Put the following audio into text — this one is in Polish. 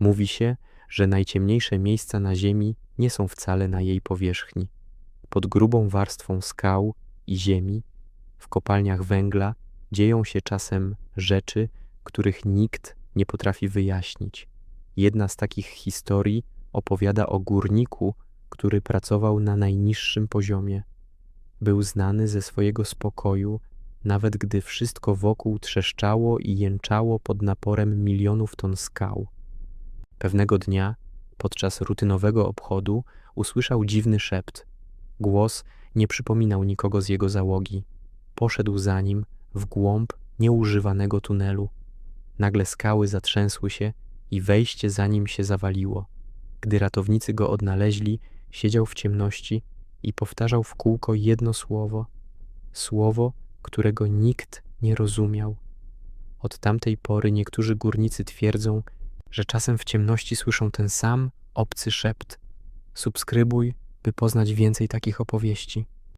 Mówi się, że najciemniejsze miejsca na Ziemi nie są wcale na jej powierzchni. Pod grubą warstwą skał i ziemi, w kopalniach węgla, dzieją się czasem rzeczy, których nikt nie potrafi wyjaśnić. Jedna z takich historii opowiada o górniku, który pracował na najniższym poziomie. Był znany ze swojego spokoju, nawet gdy wszystko wokół trzeszczało i jęczało pod naporem milionów ton skał. Pewnego dnia, podczas rutynowego obchodu, usłyszał dziwny szept. Głos nie przypominał nikogo z jego załogi. Poszedł za nim w głąb nieużywanego tunelu. Nagle skały zatrzęsły się i wejście za nim się zawaliło. Gdy ratownicy go odnaleźli, siedział w ciemności i powtarzał w kółko jedno słowo słowo, którego nikt nie rozumiał. Od tamtej pory niektórzy górnicy twierdzą, że czasem w ciemności słyszą ten sam obcy szept. Subskrybuj, by poznać więcej takich opowieści.